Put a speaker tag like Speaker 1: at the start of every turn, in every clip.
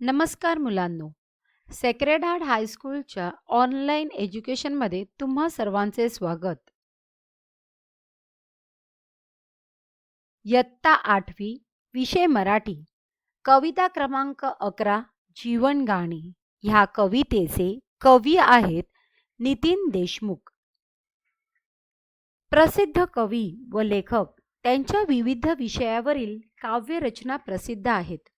Speaker 1: नमस्कार मुलांनो. Sacred heart हायस्कूलच्या ऑनलाईन एज्युकेशनमध्ये तुम्हा सर्वांचे स्वागत. इयत्ता आठवी विषय मराठी. कविता क्रमांक अकरा जीवन गाणी. ह्या कवितेचे कवी आहेत नितीन देशमुख. प्रसिद्ध कवी व लेखक त्यांच्या विविध विषयावरील काव्यरचना प्रसिद्ध आहेत.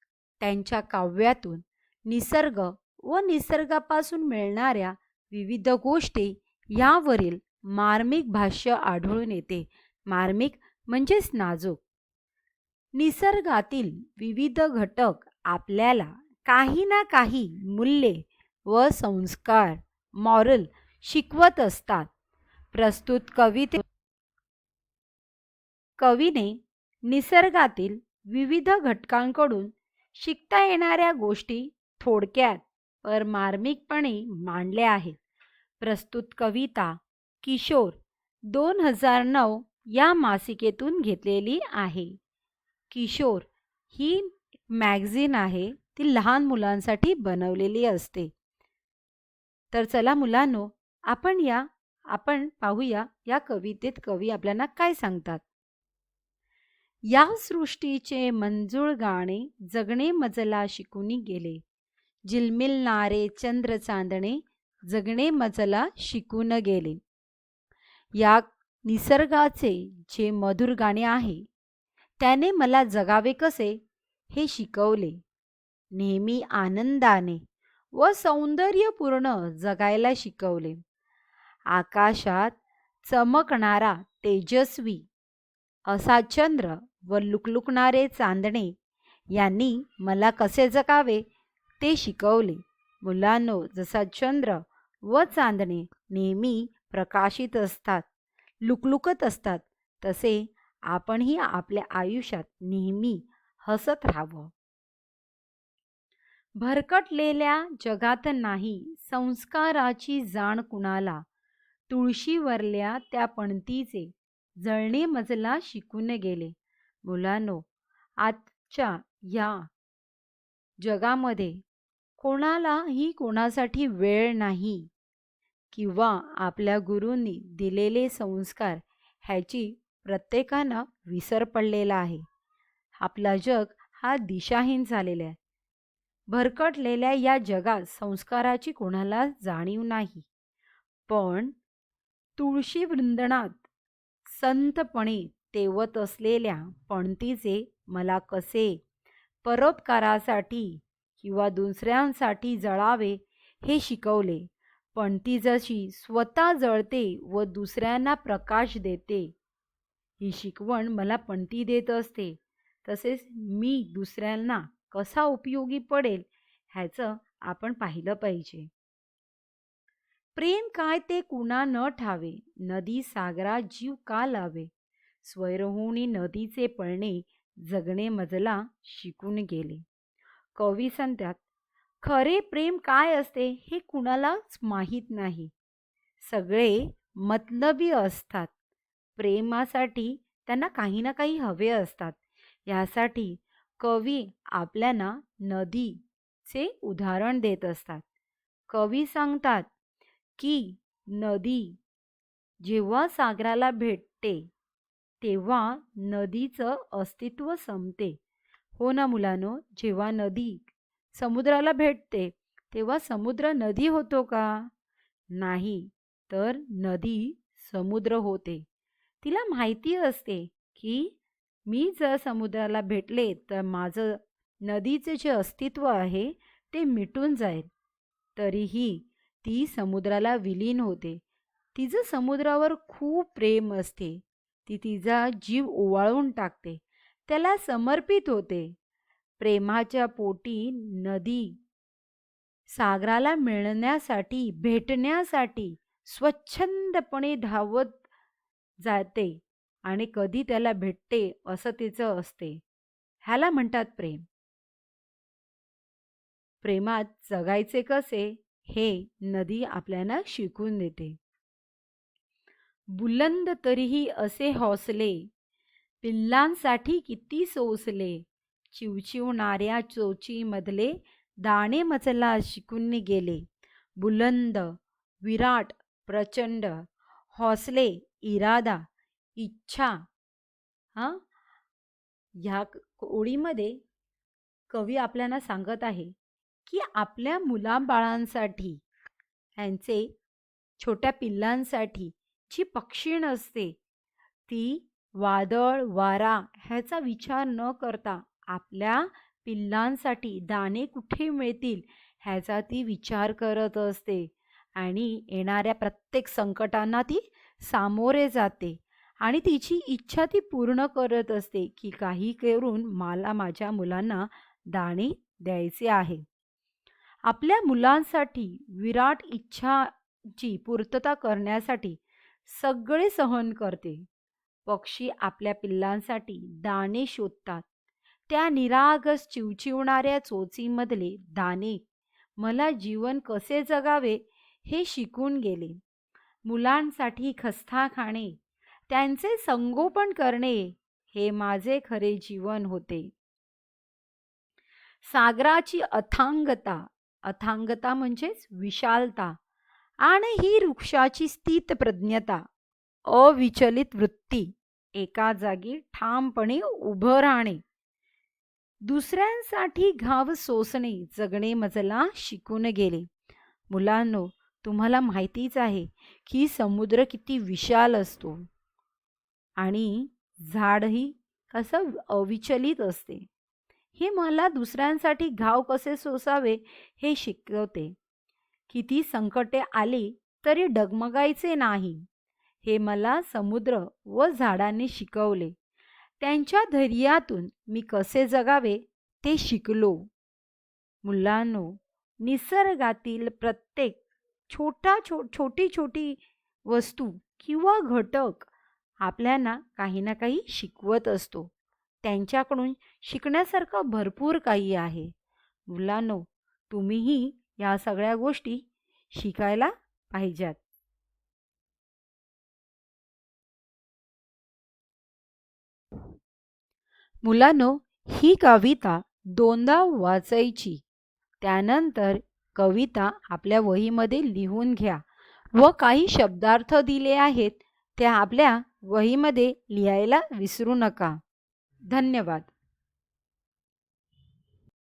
Speaker 1: त्यांच्या काव्यातून निसर्ग व निसर्गापासून मिळणाऱ्या विविध गोष्टी यावरील मार्मिक भाष्य आढळून येते. मार्मिक म्हणजेच नाजूक. निसर्गातील विविध घटक आपल्याला काही ना काही मूल्ये व संस्कार मॉरल शिकवत असतात. प्रस्तुत कविते कवीने निसर्गातील विविध घटकांकडून शिकता येणाऱ्या गोष्टी थोडक्यात पर मार्मिकपणे मांडल्या आहेत. प्रस्तुत कविता किशोर दोन हजार नऊ या मासिकेतून घेतलेली आहे. किशोर ही मॅगझिन आहे ती लहान मुलांसाठी बनवलेली असते. तर चला मुलांनो आपण या आपण पाहूया या कवितेत कवी आपल्याला काय सांगतात. या सृष्टीचे मंजूळ गाणे जगणे मजला शिकूनी गेले. जिलमिलणारे चंद्र चांदणे जगणे मजला शिकून गेले. या निसर्गाचे जे मधुर गाणे आहे त्याने मला जगावे कसे हे शिकवले. नेहमी आनंदाने व सौंदर्यपूर्ण जगायला शिकवले. आकाशात चमकणारा तेजस्वी असा चंद्र व लुकलुकणारे चांदणे यांनी मला कसे जगावे ते शिकवले. मुलांनो जसा चंद्र व चांदणे नेहमी प्रकाशित असतात लुकलुकत असतात तसे आपणही आपल्या आयुष्यात नेहमी हसत राहावं. भरकटलेल्या जगात नाही संस्काराची जाण कुणाला? तुळशीवरल्या त्या पणतीचे जळणे मजला शिकून गेले. मुलांनो आजच्या या जगामध्ये कोणालाही कोणासाठी वेळ नाही किंवा आपल्या गुरूंनी दिलेले संस्कार ह्याची प्रत्येकानं विसर पडलेला आहे. आपला जग हा दिशाहीन झालेला आहे. भरकटलेल्या या जगात संस्काराची कोणाला जाणीव नाही. पण तुळशी वृंदनात संतपणे तेवत असलेल्या पणतीचे मला कसे परोपकारासाठी किंवा दुसऱ्यांसाठी जळावे हे शिकवले. पणती जशी स्वतः जळते व दुसऱ्यांना प्रकाश देते ही शिकवण मला पणती देत असते. तसेच मी दुसऱ्यांना कसा उपयोगी पडेल ह्याचं आपण पाहिलं पाहिजे. प्रेम काय ते कुणा न ठावे नदी सागरा जीव का लावे? स्वैरहोणी नदीचे पळणे जगणे मजला शिकून गेले. कवी सांगतात खरे प्रेम काय असते हे कुणालाच माहीत नाही. सगळे मतलबी असतात. प्रेमासाठी त्यांना काही ना काही हवे असतात. यासाठी कवी आपल्याला नदीचे उदाहरण देत असतात. कवी सांगतात की नदी जेव्हा सागराला भेटते तेव्हा नदीचं अस्तित्व संपते. हो ना मुलानो जेव्हा नदी समुद्राला भेटते तेव्हा समुद्र नदी होतो का? नाही तर नदी समुद्र होते. तिला माहिती असते की मी जर समुद्राला भेटले तर माझं नदीचे जे अस्तित्व आहे ते मिटून जाईल. तरीही ती समुद्राला विलीन होते. तिचं समुद्रावर खूप प्रेम असते. ती तिचा जीव ओवाळून टाकते. त्याला समर्पित होते. प्रेमाच्या पोटी नदी सागराला मिळण्यासाठी भेटण्यासाठी स्वच्छंदपणे धावत जाते आणि कधी त्याला भेटते असं तिचं असते. ह्याला म्हणतात प्रेम. प्रेमात जगायचे कसे? हे नदी आपल्याला शिकून देते. बुलंद तरीही असे हौसले. पिल्लांसाठी किती सोसले. चिवचिवणाऱ्या चोचीमधले दाणे मचला शिकून गेले. बुलंद विराट प्रचंड हौसले इरादा इच्छा हां? ह्या ओळीमध्ये कवी आपल्याला सांगत आहे की आपल्या मुलाबाळांसाठी ह्यांचे छोट्या पिल्लांसाठी जी पक्षीण असते. ती वादळ वारा ह्याचा विचार न करता आपल्या पिल्लांसाठी दाणे कुठे मिळतील ह्याचा ती विचार करत असते आणि येणाऱ्या प्रत्येक संकटांना ती सामोरे जाते आणि तिची इच्छा ती पूर्ण करत असते की काही करून मला माझ्या मुलांना दाणे द्यायचे आहे. आपल्या मुलांसाठी विराट इच्छाची पूर्तता करण्यासाठी सगळे सहन करते. पक्षी आपल्या पिल्लांसाठी दाणे शोधतात. त्या निरागस चिवचिवणाऱ्या चोचीमधले दाणे मला जीवन कसे जगावे हे शिकून गेले. मुलांसाठी खस्ता खाणे त्यांचे संगोपन करणे हे माझे खरे जीवन होते. सागराची अथांगता अथांगता म्हणजेच विशालता आणि ही वृक्षाची स्थित प्रज्ञता अविचलित वृत्ती एका जागी ठामपणे उभं राहणे. दुसऱ्यांसाठी घाव सोसणे जगणे मजला शिकून गेले. मुलांनो तुम्हाला माहितीच आहे की समुद्र किती विशाल असतो आणि झाडही कसं अविचलित असते. हे मला दुसऱ्यांसाठी घाव कसे सोसावे हे शिकवते. किती संकटे आली तरी डगमगायचे नाही. हे मला समुद्र व झाडांनी शिकवले. त्यांच्या धैर्यातून मी कसे जगावे ते शिकलो. मुलांनो निसर्गातील प्रत्येक छोटा छो छोटी छोटी वस्तू किंवा घटक आपल्याला काही ना काही शिकवत असतो. त्यांच्याकडून शिकण्यासारखं भरपूर काही आहे. मुलांनो तुम्हीही या सगळ्या गोष्टी शिकायला पाहिजेत. मुलांनो ही कविता दोनदा वाचायची. त्यानंतर कविता आपल्या वहीमध्ये लिहून घ्या व काही शब्दार्थ दिले आहेत त्या आपल्या वहीमध्ये लिहायला विसरू नका. धन्यवाद.